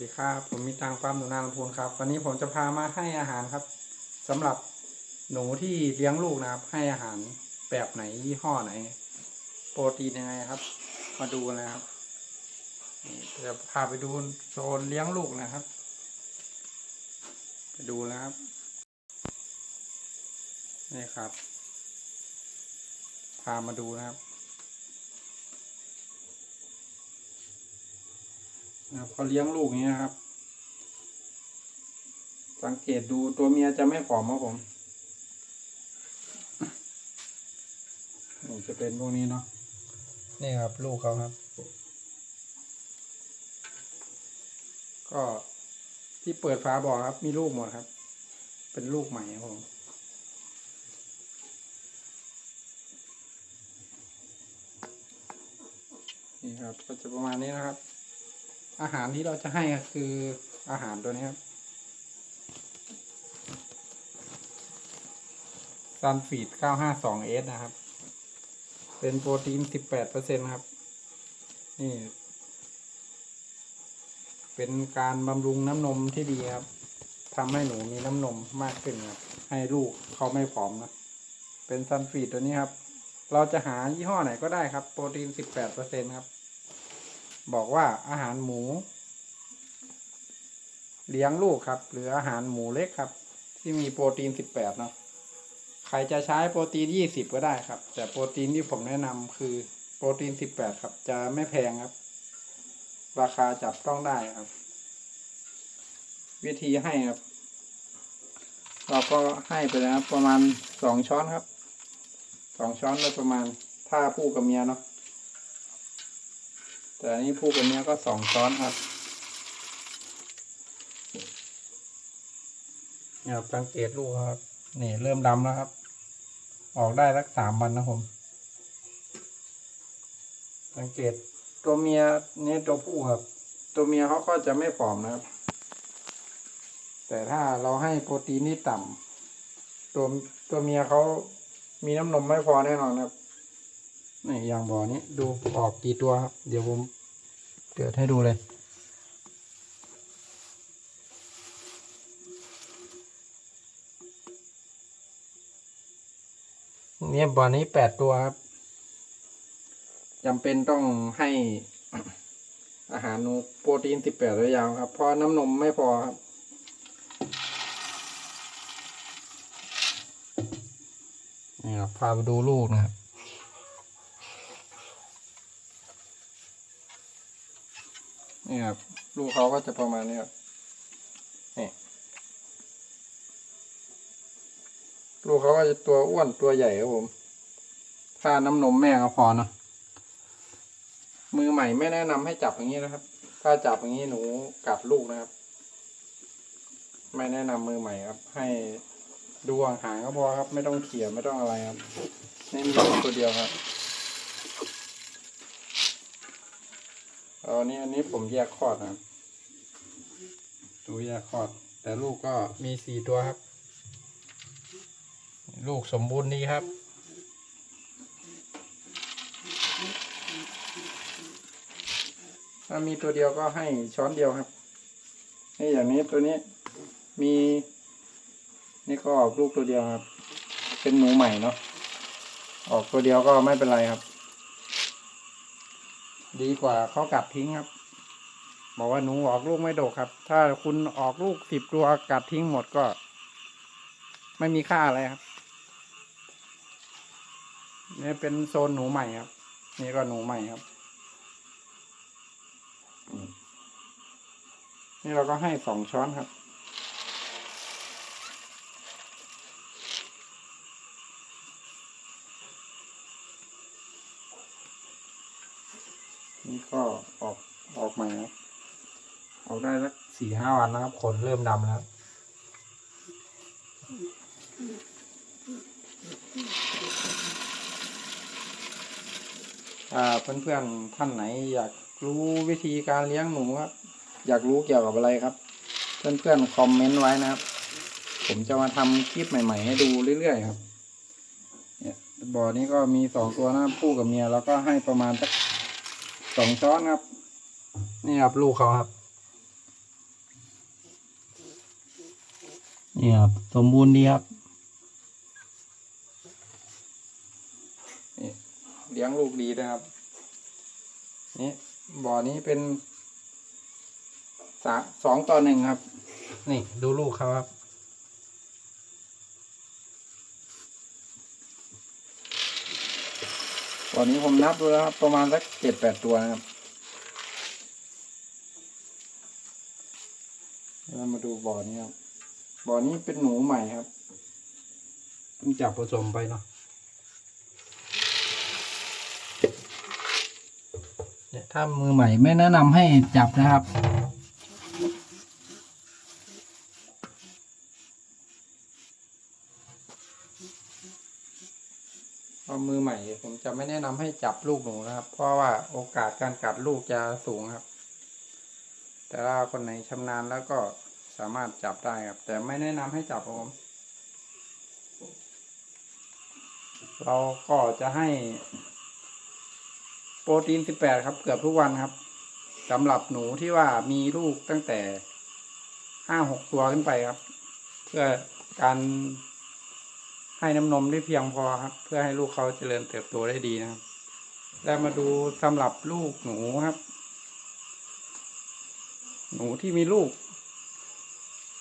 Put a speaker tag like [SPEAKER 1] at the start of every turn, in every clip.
[SPEAKER 1] ดีครับ ผมมีตังฟามหนูนาลำพูนครับ วันนี้ผมจะพามาให้อาหารครับสำหรับหนูที่เลี้ยงลูกนะครับ ให้อาหารแบบไหนยี่ห้อไหน โปรตีนยังไงครับ มาดูนะครับนี่จะพาไปดูโซนเลี้ยงลูกนะครับ ไปดูนะครับนี่ครับ พามาดูนะครับ นะครับเขาเลี้ยงลูกอย่างนี้นะครับ สังเกตดูตัวเมียจะไม่ผอมครับผมนี่จะเป็นพวกนี้เนาะนี่ครับ ลูกเขาครับ ก็ที่เปิดฝาบ่อครับ มีลูกหมดครับ เป็นลูกใหม่ครับผมนี่ครับ ก็จะประมาณนี้นะครับ อาหารที่เราจะให้ก็คืออาหารตัวนี้ครับซันฟีด 952S นะครับ เป็นโปรตีน 18%ครับ นี่ เป็นการบำรุงน้ำนมที่ดีครับทำให้หนูมีน้ำนมมากขึ้นครับ ให้ลูกเขาไม่ผอมนะ เป็นซันฟีดตัวนี้ครับ เราจะหายี่ห้อไหนก็ได้ครับ โปรตีน 18%ครับ บอกว่าอาหารหมู เลี้ยงลูกครับ หรืออาหารหมูเล็กครับ ที่มีโปรตีน18เนาะใครจะใช้โปรตีน20ก็ได้ครับ แต่โปรตีนที่ผมแนะนำคือโปรตีน18ครับ จะไม่แพงครับ ราคาจับต้องได้ครับ วิธีให้ครับ เราก็ให้ไปแล้วประมาณสองช้อนครับสองช้อนโดยประมาณถ้าผู้กับเมียเนาะ แต่อันนี้ผู้กับเมียก็สองช้อนครับเนี่ยครับสังเกตลูกครับ นี่เริ่มดำแล้วครับ ออกได้สักสามวันนะผม สังเกตตัวเมียนี่ตัวผู้ครับ ตัวเมียเขาก็จะไม่ผอมนะครับ แต่ถ้าเราให้โปรตีนที่ต่ำตัวตัวเมียเขามีน้ำนมไม่พอแน่นอนครับ นี่อย่างบ่อนี้ดูออกกี่ตัวครับ เดี๋ยวผมเกิดให้ดูเลย เนี่ยบ่อนี้แปดตัวครับจำเป็นต้องให้อาหารนูโปรตีนสิบแปดระยาวครับ เพราะน้ำนมไม่พอครับนี่ครับพาไปดูลูกนะครับ นี่ครับลูกเขาก็จะประมาณนี้ครับนี่ลูกเขาก็จะตัวอ้วนตัวใหญ่ครับผมถ้าน้ำนมแม่ก็พอเนอะมือใหม่ไม่แนะนำให้จับอย่างนี้นะครับ ถ้าจับอย่างนี้หนูกัดลูกนะครับ ไม่แนะนำมือใหม่ครับ ให้ดูห่างๆก็พอครับ ไม่ต้องเขี่ยไม่ต้องอะไรครับนี่มีลูกตัวเดียวครับ อาอันนี้อันนี้ผมแยกคลอดนะครับดูแยกคลอด แต่ลูกก็มีสี่ตัวครับ ลูกสมบูรณ์ดีครับ ถ้ามีตัวเดียวก็ให้ช้อนเดียวครับ นี่อย่างนี้ตัวนี้มี นี่ก็ออกลูกตัวเดียวครับ เป็นหนูใหม่เนาะออกตัวเดียวก็ไม่เป็นไรครับ ดีกว่าเขากัดทิ้งครับ บอกว่าหนูออกลูกไม่โดกครับ ถ้าคุณออกลูกสิบตัวกัดทิ้งหมดก็ ไม่มีค่าอะไรครับนี่เป็นโซนหนูใหม่ครับ นี่ก็หนูใหม่ครับ นี่เราก็ให้สองช้อนครับ นี่ก็ออกออกใหม่ครับออกได้สักสี่ห้าวันนะครับขนเริ่มดำแล้วอ่าเพื่อนๆท่านไหน อยากรู้วิธีการเลี้ยงหนูครับ อยากรู้เกี่ยวกับอะไรครับ เพื่อนๆคอมเมนต์ไว้นะครับ ผมจะมาทำคลิปใหม่ ๆ ให้ดูเรื่อยๆครับเนี่ยบ่อนี้ก็มีสองตัวนะครับผู้กับเมียแล้วก็ให้ประมาณสัก สองช้อนครับ นี่ครับลูกเขาครับ นี่ครับ สมบูรณ์ดีครับเลี้ยงลูกดีนะครับ นี่บ่อนี้เป็นสองต่อหนึ่งครับ นี่ดูลูกเขาครับ อนนี้ผมนับดูแล้วครับ ประมาณสักเจ็ดแปดตัวนะครับเรามาดูบ่อนี้ครับ บ่อนี้เป็นหนูใหม่ครับเพิ่งจับผสมไปเนาะเนี่ยถ้ามือใหม่ไม่แนะนำให้จับนะครับ เพราะมือใหม่ ผมจะไม่แนะนำให้จับลูกหนูนะครับ เพราะว่าโอกาสการกัดลูกจะสูงครับ แต่ถ้าคนไหนชำนาญแล้วก็สามารถจับได้ครับ แต่ไม่แนะนำให้จับผม เราก็จะให้ โปรตีน 18 ครับ เกือบทุกวันครับสำหรับหนูที่ว่ามีลูกตั้งแต่5-6ตัวขึ้นไปครับ เพื่อการ ให้น้ำนมได้เพียงพอครับ เพื่อให้ลูกเขาเจริญเติบโตได้ดีนะครับ แล้วมาดูสำหรับลูกหนูครับ หนูที่มีลูก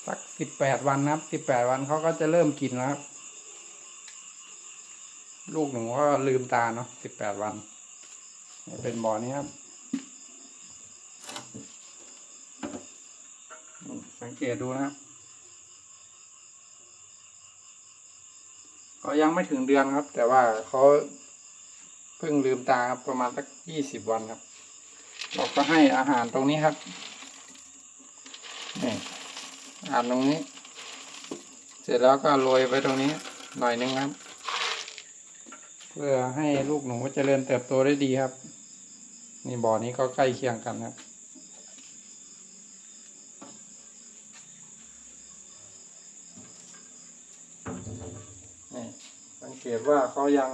[SPEAKER 1] สักสิบแปดวันนะครับสิบแปดวันเขาก็จะเริ่มกินแล้วครับ ลูกหนูก็ลืมตาเนาะสิบแปดวัน เป็นบ่อนี้ครับสังเกตดูนะครับ เขายังไม่ถึงเดือนครับ แต่ว่าเขาเพิ่งลืมตาครับประมาณสักยี่สิบวันครับ เราก็ให้อาหารตรงนี้ครับนี่อาหารตรงนี้ เสร็จแล้วก็โรยไว้ตรงนี้หน่อยนึงครับ เพื่อให้ลูกหนูจเจริญเติบโตได้ดีครับ นี่บ่อนี้ก็ใกล้เคียงกันครับ นี่สังเกตว่าเขายัง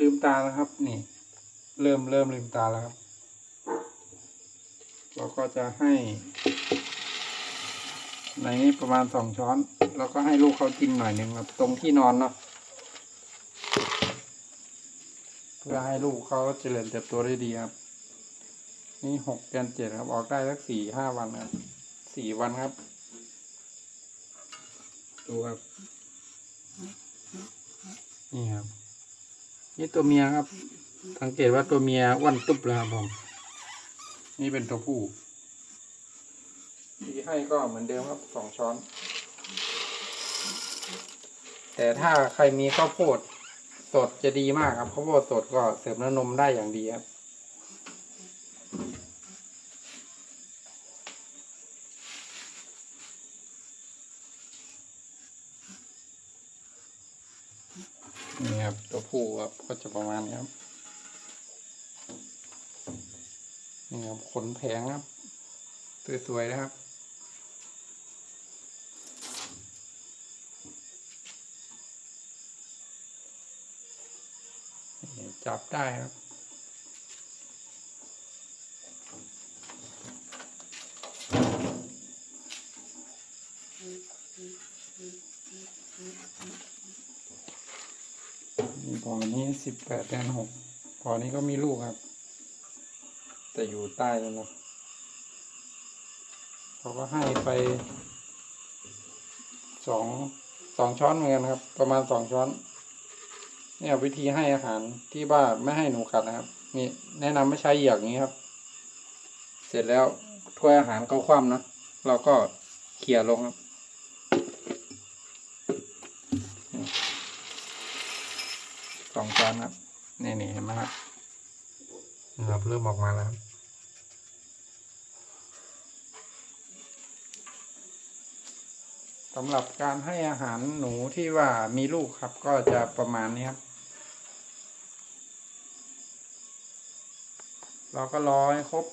[SPEAKER 1] ลืมตาแล้วครับ นี่ เริ่มเริ่มลืมตาแล้วครับ เราก็จะให้ ในนี้ประมาณสองช้อน แล้วก็ให้ลูกเขากินหน่อยหนึ่งครับ ตรงที่นอนเนาะเพื่อให้ลูกเขาเจริญเติบโตได้ดีครับ นี่หกเดือนเจ็ดครับ ออกได้สักสี่ห้าวันครับสี่วันครับ ดูครับ นี่ครับ นี่ตัวเมียครับ สังเกตว่าตัวเมียอ้วนตุ๊บเลยครับผม นี่เป็นตัวผู้ที่ให้ก็เหมือนเดิมครับสองช้อน แต่ถ้าใครมีข้าวโพดสดจะดีมากครับข้าวโพดสดก็เสริมน้ำนมได้อย่างดีครับ นี่ครับตัวผู้ครับก็จะประมาณนี้ครับนี่ครับขนแผงครับสวยๆนะครับ จับได้ครับ พอนี้สิบแปดเดือนหกพอนี้ก็มีลูกครับ แต่อยู่ใต้แล้วเนาะเขาก็ให้ไปสองสองช้อนเหมือนกันครับ ประมาณสองช้อน เนี่ยวิธีให้อาหารที่บ้านไม่ให้หนูกัดนะครับ นี่แนะนำไม่ใช้เหยือกนี้ครับ เสร็จแล้วถ้วยอาหารเขาคว่ำนะเราก็เขี่ยลงครับ สองช้อนครับนี่นี่เห็นไหมครับนะครับเริ่มออกมาแล้วครับสำหรับการให้อาหารหนูที่ว่ามีลูกครับก็จะประมาณนี้ครับ เราก็รอให้ครบ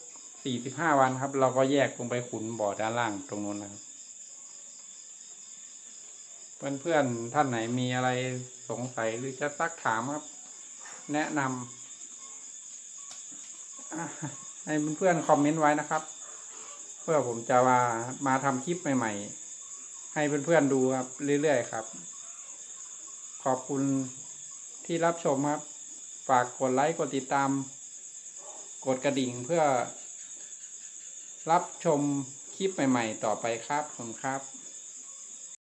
[SPEAKER 1] สี่สิบห้าวันครับ เราก็แยกลงไปขุนบ่อด้านล่างตรงนู้นนะครับ เพื่อนเพื่อนท่านไหนมีอะไรสงสัยหรือจะซักถามครับ แนะนำให้เพื่อนๆคอมเมนต์ไว้นะครับ เพื่อผมจะมามาทำคลิปใหม่ ๆ ให้เพื่อนๆดูครับเรื่อยๆครับ ขอบคุณที่รับชมครับ ฝากกดไลค์กดติดตาม กดกระดิ่งเพื่อรับชมคลิปใหม่ ๆ ต่อไปครับผมครับ